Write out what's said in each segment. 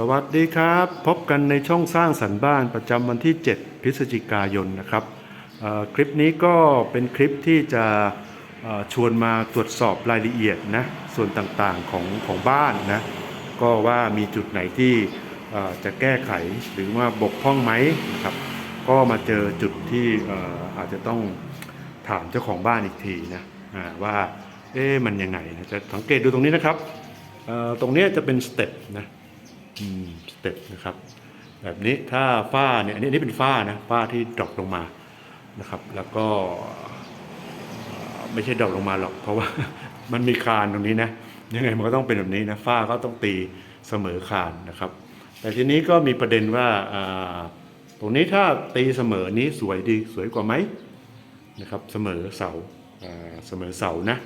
สวัสดีครับ พบกันในช่องสร้างสรรค์บ้านประจำวันที่ 7 พฤศจิกายนนะครับคลิปนี้ก็เป็นคลิปที่จะชวนมาตรวจสอบรายละเอียดนะส่วนต่างๆของของบ้านนะก็ว่ามีจุดไหนที่จะแก้ไขหรือว่าบกพร่องไหมนะครับก็มาเจอจุดที่อาจจะต้องถามเจ้าของบ้านอีกทีนะว่าเอ๊ะมันยังไงนะจะสังเกตดูตรงนี้นะครับตรงนี้จะเป็นสเต็ปนะ สเต็ปนะครับ แบบนี้ถ้าฝ้าเนี่ยอันนี้นี่เป็นฝ้านะฝ้าที่ดรอปลงมานะครับ แล้วก็ไม่ใช่ดรอปลงมาหรอก เพราะว่ามันมีคานตรงนี้นะยังไงมันก็ต้องเป็นแบบนี้นะฝ้าก็ต้องตีเสมอคานนะครับ แต่ทีนี้ก็มีประเด็นว่าตรงนี้ถ้าตีเสมอนี้สวยดีสวยกว่าไหมนะครับเสมอเสาเสมอเสานะ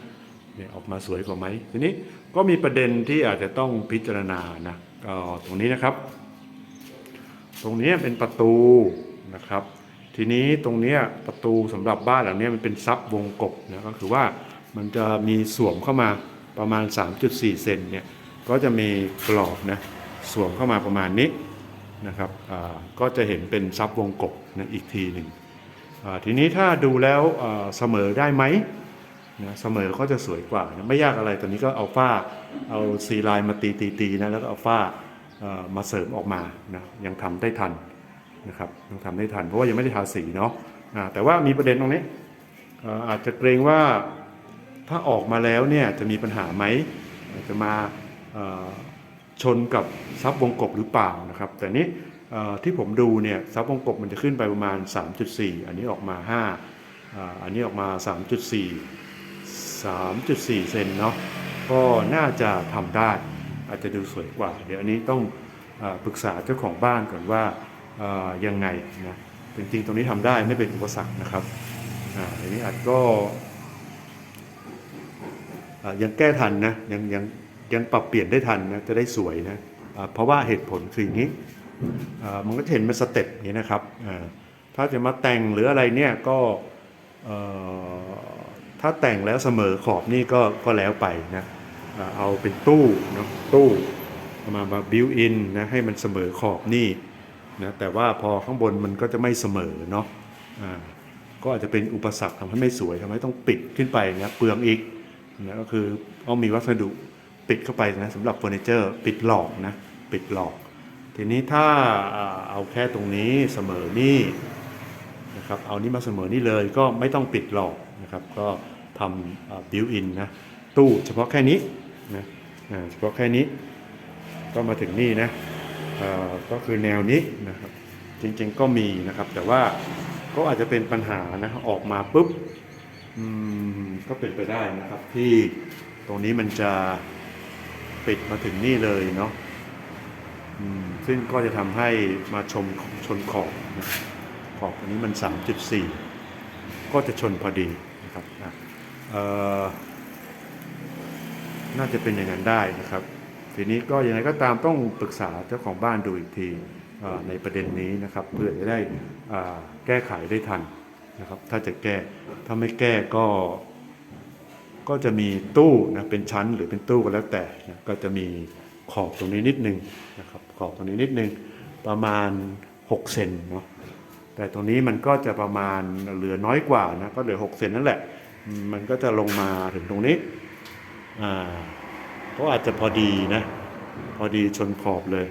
เนี่ยออกมาสวยกว่าไหมทีนี้ก็มีประเด็นที่อาจจะต้องพิจารณานะ ก็ตรงนี้นะครับ ตรงนี้เป็นประตูนะครับ ทีนี้ตรงเนี้ยประตูสำหรับบ้านหลังเนี้ยมันเป็นซับวงกบนะก็คือว่ามันจะมีสวมเข้ามาประมาณ 3.4 เซนเนี่ยก็จะมีกรอบนะสวมเข้ามาประมาณนี้นะครับก็จะเห็นเป็นซับวงกบนะอีกทีหนึ่งทีนี้ถ้าดูแล้วเสมอได้ไหม นะเสมอก็จะสวยกว่านะไม่ยากอะไรตอนนี้ก็เอาฝ้าเอาซีไลน์มาตีตีตีนะแล้วก็เอาฝ้ามาเสริมออกมานะยังทำได้ทันนะครับยังทำได้ทัน เพราะว่ายังไม่ได้ทาสีเนาะแต่ว่ามีประเด็นตรงนี้อาจจะเกรงว่าถ้าออกมาแล้วเนี่ยจะมีปัญหาไหมจะมาชนกับซับวงกบหรือเปล่านะครับ แต่นี้ที่ผมดูเนี่ยซับวงกบมันจะขึ้นไปประมาณ 3.4 อันนี้ออกมา 5อ่าอันนี้ออกมา 3.4 3.4 เซนเนาะก็น่าจะทำได้ อาจจะดูสวยกว่า เดี๋ยวอันนี้ต้องอปรึกษาเจ้าของบ้านก่อนว่ายังไงนะจริงๆตรงนี้ทำได้ไม่เป็นอุปสรรคนะครับอันนี้อาจก็ยังแก้ทันนะยังยังยังปรับเปลี่ยนได้ทันนะจะได้สวยนะเพราะว่าเหตุผลคืออย่างนี้มันก็จะเห็นเป็นสเต็ปนี้นะครับถ้าจะมาแต่งหรืออะไรเนี่ยก็ ถ้าแต่งแล้วเสมอขอบนี่ก็ก็แล้วไปนะเอาเป็นตู้นะตู้มามาบิวอินนะให้มันเสมอขอบนี่นะแต่ว่าพอข้างบนมันก็จะไม่เสมอเนาะก็อาจจะเป็นอุปสรรคทำให้ไม่สวยทำให้ต้องปิดขึ้นไปนะเปลืองอีกนะก็คือต้องมีวัสดุปิดเข้าไปนะสำหรับเฟอร์นิเจอร์ปิดหลอกนะปิดหลอก ทีนี้ถ้าเอาแค่ตรงนี้เสมอนี่ นะครับเอานี้มาเสมอนี่เลยก็ไม่ต้องปิดหลอกนะครับก็ทำบิวอินนะตู้เฉพาะแค่นี้นะเฉพาะแค่นี้ก็มาถึงนี่นะก็คือแนวนี้นะครับจริงๆก็มีนะครับ แต่ว่าก็อาจจะเป็นปัญหานะออกมาปุ๊บก็เป็นไปได้นะครับที่ตรงนี้มันจะปิดมาถึงนี่เลยเนาะซึ่งก็จะทำให้มาชมชนขอบนะ อบอันนี้มัน 3.4 ก็จะชนพอดีนะครับอะน่าจะเป็นอย่างนั้นได้นะครับ ทีนี้ก็ยังไงก็ตามต้องปรึกษาเจ้าของบ้านดูอีกทีในประเด็นนี้นะครับ เพื่อจะได้แก้ไขได้ทันนะครับ ถ้าจะแก้ถ้าไม่แก้ก็ก็จะมีตู้นะเป็นชั้นหรือเป็นตู้ก็แล้วแต่นะก็จะมีขอบตรงนี้นิดนึงนะครับขอบตรงนี้นิดนึงประมาณ6เซนเนาะ แต่ตรงนี้มันก็จะประมาณเหลือน้อยกว่านะก็เหลือ6เซนนั่นแหละ มันก็จะลงมาถึงตรงนี้อ่าก็อาจจะพอดีนะ พอดีชนขอบเลย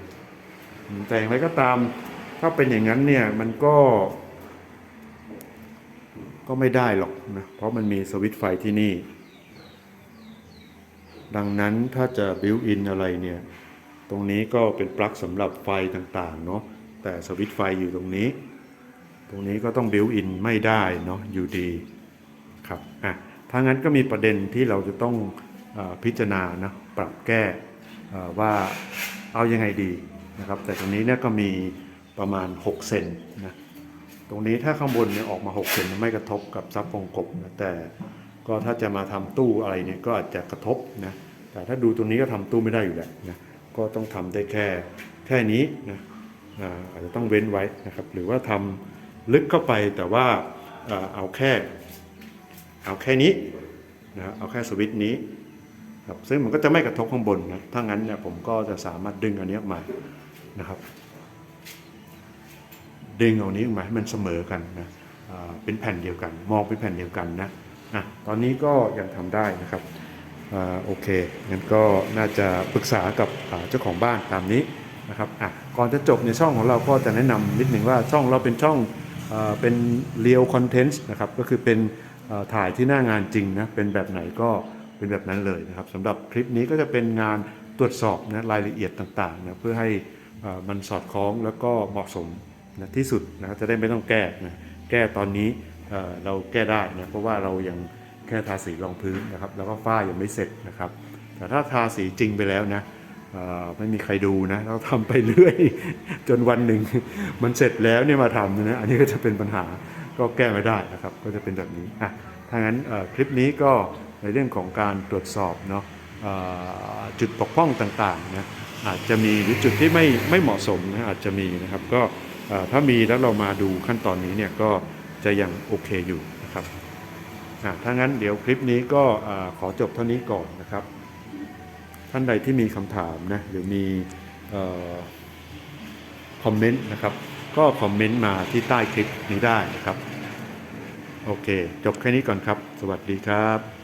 แต่อย่างไรก็ตามถ้าเป็นอย่างนั้นเนี่ยมันก็ ก็ไม่ได้หรอกนะเพราะมันมีสวิตช์ไฟที่นี่ ดังนั้นถ้าจะบิวอินอะไรเนี่ย ตรงนี้ก็เป็นปลั๊กสำหรับไฟต่างๆเนาะแต่สวิตช์ไฟอยู่ตรงนี้ ตรงนี้ก็ต้องบิวอินไม่ได้เนาะอยู่ดีครับอะถ้างั้นก็มีประเด็นที่เราจะต้องอพิจารณานะปรับแก้ว่าเอายังไงดีนะครับ แต่ตรงนี้เนี่ยก็มีประมาณ 6 เซนนะตรงนี้ถ้าข้างบนเนี่ยออกมา 6 เซนไม่กระทบกับซับวงกบนะแต่ก็ถ้าจะมาทำตู้อะไรเนี่ยก็อาจจะกระทบนะแต่ถ้าดูตรงนี้ก็ทำตู้ไม่ได้อยู่แล้วนะก็ต้องทำได้แค่แค่นี้นะอาอาจจะต้องเว้นไว้นะครับ หรือว่าทำ ลึกเข้าไปแต่ว่าเอาแค่เอาแค่นี้นะเอาแค่สวิตช์นี้ครับซึ่งมันก็จะไม่กระทบข้างบนนะถ้างั้นเนี่ยผมก็จะสามารถดึงอันนี้ออกมานะครับ ดึงเอานี้ออกมาให้มันเสมอกันนะเป็นแผ่นเดียวกัน มองเป็นแผ่นเดียวกันนะอะตอนนี้ก็ยังทำได้นะครับอโอเคงั้นก็น่าจะปรึกษากับเจ้าของบ้านตามนี้นะครับอะก่อนจะจบในช่องของเราก็จะแนะนำนิดหนึ่งว่าช่องเราเป็นช่อง เป็นเรียลคอนเทนต์นะครับก็คือเป็นถ่ายที่หน้างานจริงนะเป็นแบบไหนก็เป็นแบบนั้นเลยนะครับสำหรับคลิปนี้ก็จะเป็นงานตรวจสอบนะรายละเอียดต่างๆนะเพื่อให้มันสอดคล้องแล้วก็เหมาะสมนะที่สุดนะจะได้ไม่ต้องแก้นะแก้ตอนนี้เเราแก้ได้นะเพราะว่าเรายังแค่ทาสีรองพื้นนะครับแล้วก็ฝ้ายังไม่เสร็จนะครับแต่ถ้าทาสีจริงไปแล้วนะ ไม่มีใครดูนะ เราทำไปเรื่อย จนวันหนึ่งมันเสร็จแล้วเนี่ยมาทำนะอันนี้ก็จะเป็นปัญหาก็แก้ไม่ได้นะครับ ก็จะเป็นแบบนี้อะถ้างั้นคลิปนี้ก็ในเรื่องของการตรวจสอบเนาะจุดปกพร่องต่างๆนะอาจจะมีหรือจุดที่ไม่ไม่เหมาะสมนะอาจจะมีนะครับก็ถ้ามีแล้วเรามาดูขั้นตอนนี้เนี่ยก็จะยังโอเคอยู่นะครับอะถ้างั้นเดี๋ยวคลิปนี้ก็อขอจบเท่านี้ก่อนนะครับ ท่านใดที่มีคำถามนะหรือมีออคอมเมนต์นะครับ ก็คอมเมนต์มาที่ใต้คลิปนี้ได้นะครับ โอเค จบแค่นี้ก่อนครับ สวัสดีครับ